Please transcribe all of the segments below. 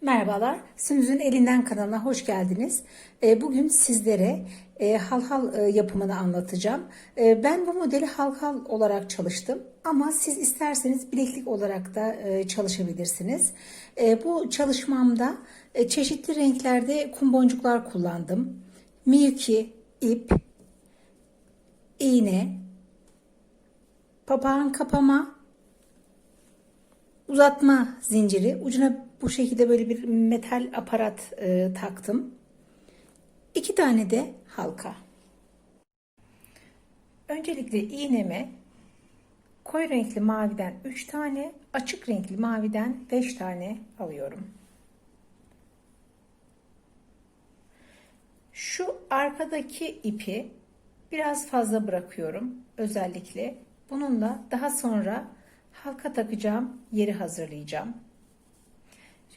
Merhabalar, Sümüz'ün Elinden kanalına hoş geldiniz. E, Bugün sizlere e, halhal e, yapımını anlatacağım. E, Ben bu modeli halhal olarak çalıştım ama siz isterseniz bileklik olarak da e, çalışabilirsiniz. E, Bu çalışmamda e, çeşitli renklerde kum boncuklar kullandım. Miyuki, ip, iğne, papağan kapama, uzatma zinciri. Ucuna bu şekilde böyle bir metal aparat e, taktım. İki tane de halka. Öncelikle iğneme koyu renkli maviden 3 tane, açık renkli maviden 5 tane alıyorum. Şu arkadaki ipi biraz fazla bırakıyorum özellikle. Bununla daha sonra halka takacağım yeri hazırlayacağım.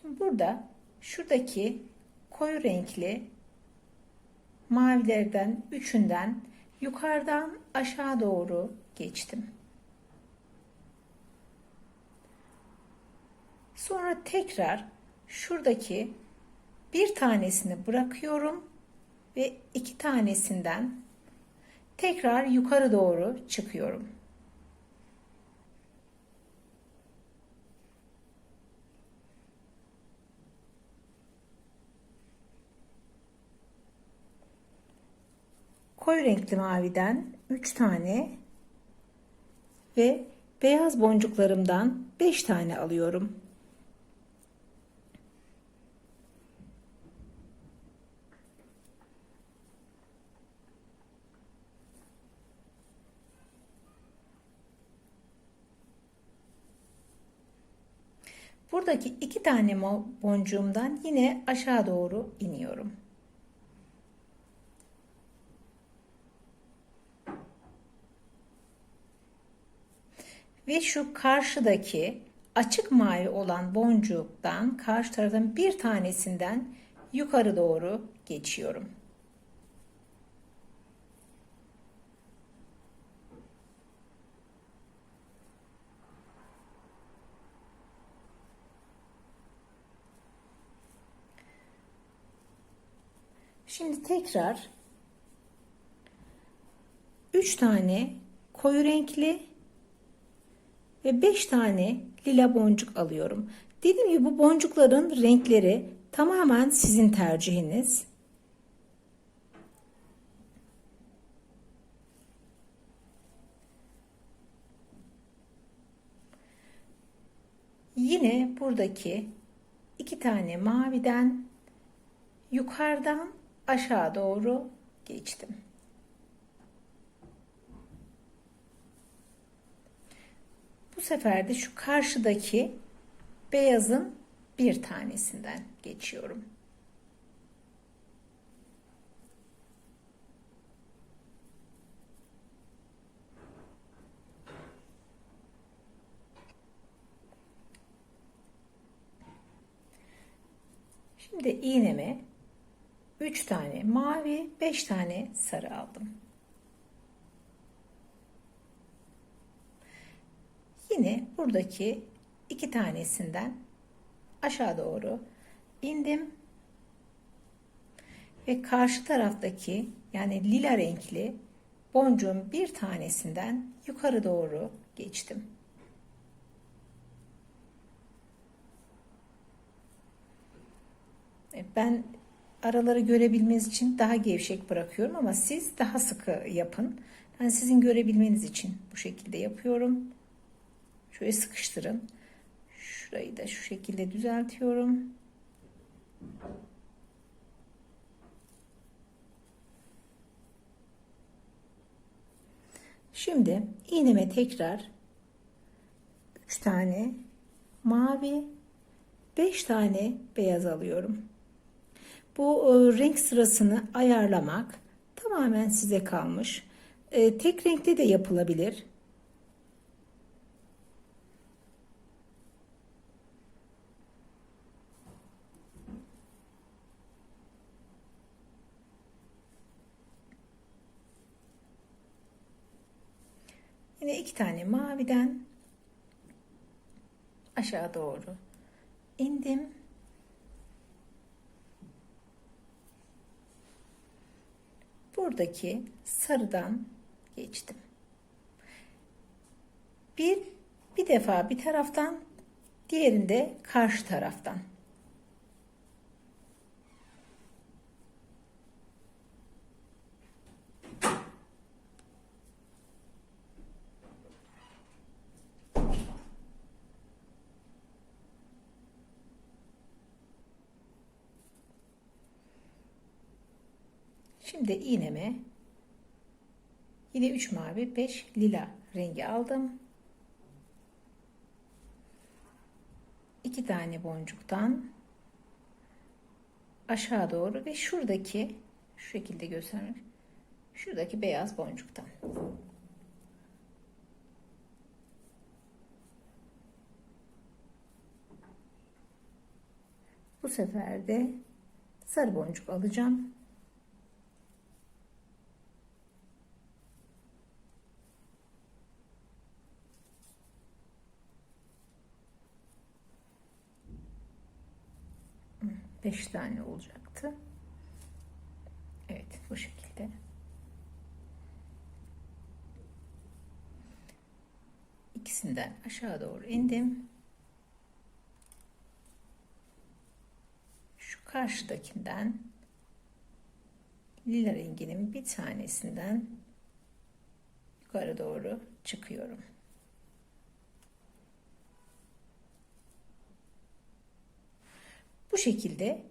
Şimdi burada şuradaki koyu renkli mavilerden üçünden yukarıdan aşağı doğru geçtim. Sonra tekrar şuradaki bir tanesini bırakıyorum ve iki tanesinden tekrar yukarı doğru çıkıyorum. Koyu renkli maviden 3 tane ve beyaz boncuklarımdan 5 tane alıyorum. Buradaki iki tane boncuğumdan yine aşağı doğru iniyorum. Ve şu karşıdaki açık mavi olan boncuktan karşı taraftan bir tanesinden yukarı doğru geçiyorum. Şimdi tekrar 3 tane koyu renkli ve 5 tane lila boncuk alıyorum. Dediğim gibi bu boncukların renkleri tamamen sizin tercihiniz. Yine buradaki iki tane maviden yukarıdan aşağı doğru geçtim. Bu sefer de şu karşıdaki beyazın bir tanesinden geçiyorum. Şimdi iğneme 3 tane mavi, 5 tane sarı aldım. Yine buradaki iki tanesinden aşağı doğru indim ve karşı taraftaki yani lila renkli boncuğun bir tanesinden yukarı doğru geçtim. E, ben araları görebilmeniz için daha gevşek bırakıyorum ama siz daha sıkı yapın. Ben sizin görebilmeniz için bu şekilde yapıyorum. Şöyle sıkıştırın. Şurayı da şu şekilde düzeltiyorum. Şimdi iğneme tekrar 3 tane mavi 5 tane beyaz alıyorum. Bu e, renk sırasını ayarlamak tamamen size kalmış. E, tek renkte de yapılabilir. iki tane maviden aşağı doğru indim. Buradaki sarıdan geçtim. Bir bir defa bir taraftan, diğerinde karşı taraftan. Şimdi iğneme yine 3 mavi 5 lila rengi aldım. 2 tane boncuktan aşağı doğru ve şuradaki şu şekilde göstermek şuradaki beyaz boncuktan bu sefer de sarı boncuk alacağım Beş tane olacaktı. Evet bu şekilde. İkisinden aşağı doğru indim. Şu karşıdakinden lila renginin bir tanesinden yukarı doğru çıkıyorum. Bu şekilde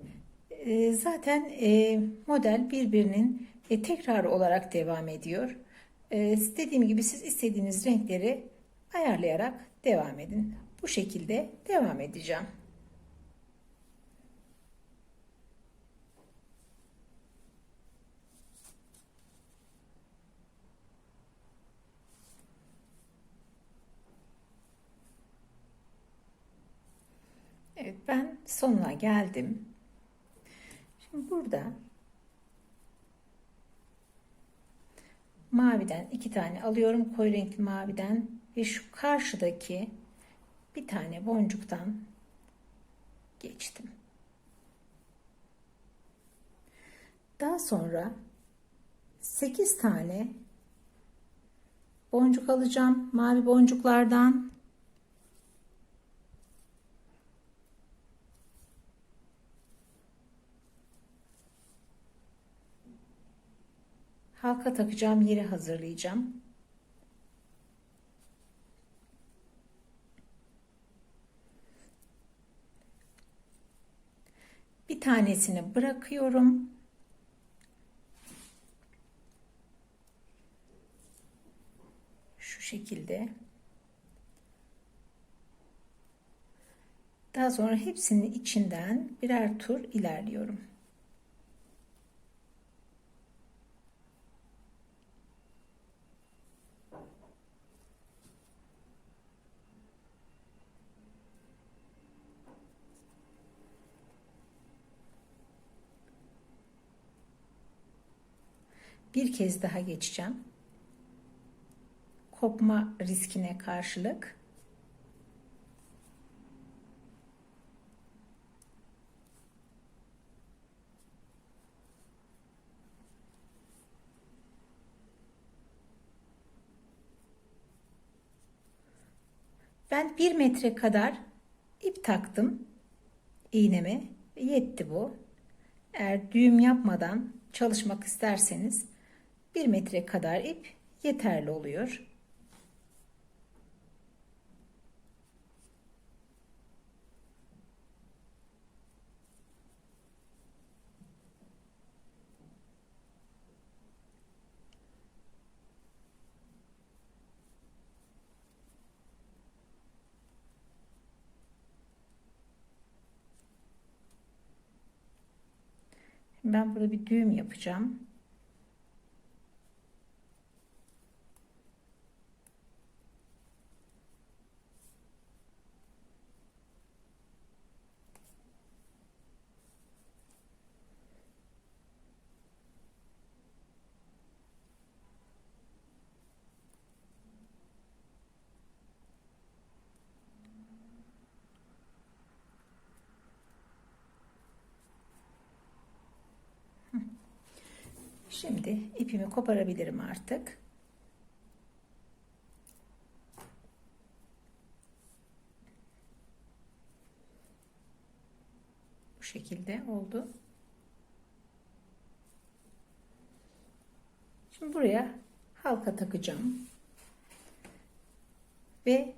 e, zaten e, model birbirinin e, tekrar olarak devam ediyor. Dediğim gibi siz istediğiniz renkleri ayarlayarak devam edin. Bu şekilde devam edeceğim. Evet ben sonuna geldim. Şimdi burada maviden iki tane alıyorum koyu renkli maviden ve şu karşıdaki bir tane boncuktan geçtim. Daha sonra 8 tane boncuk alacağım mavi boncuklardan halka takacağım yeri hazırlayacağım. Bir tanesini bırakıyorum. Şu şekilde. Daha sonra hepsinin içinden birer tur ilerliyorum. Bir kez daha geçeceğim. Kopma riskine karşılık Ben bir metre kadar ip taktım iğneme. Yetti bu. Eğer düğüm yapmadan çalışmak isterseniz 1 metre kadar ip yeterli oluyor. Ben burada bir düğüm yapacağım. Şimdi ipimi koparabilirim artık. Bu şekilde oldu. Şimdi buraya halka takacağım. Ve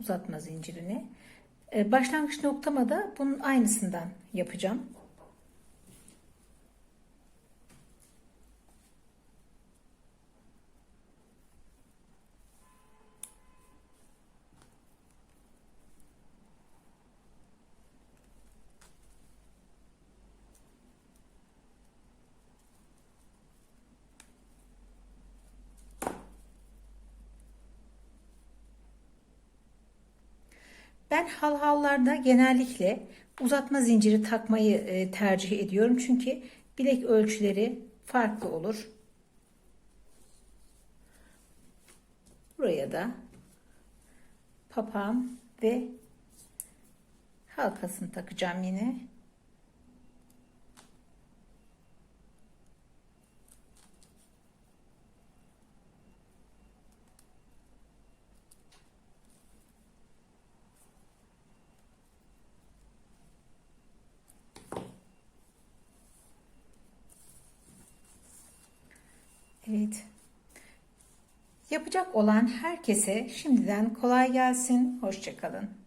uzatma zincirini. Ee, Başlangıç noktama da bunun aynısından yapacağım. Ben halhallarda genellikle uzatma zinciri takmayı e, tercih ediyorum. Çünkü bilek ölçüleri farklı olur. Buraya da papağan ve halkasını takacağım yine. Evet. Yapacak olan herkese şimdiden kolay gelsin. Hoşçakalın.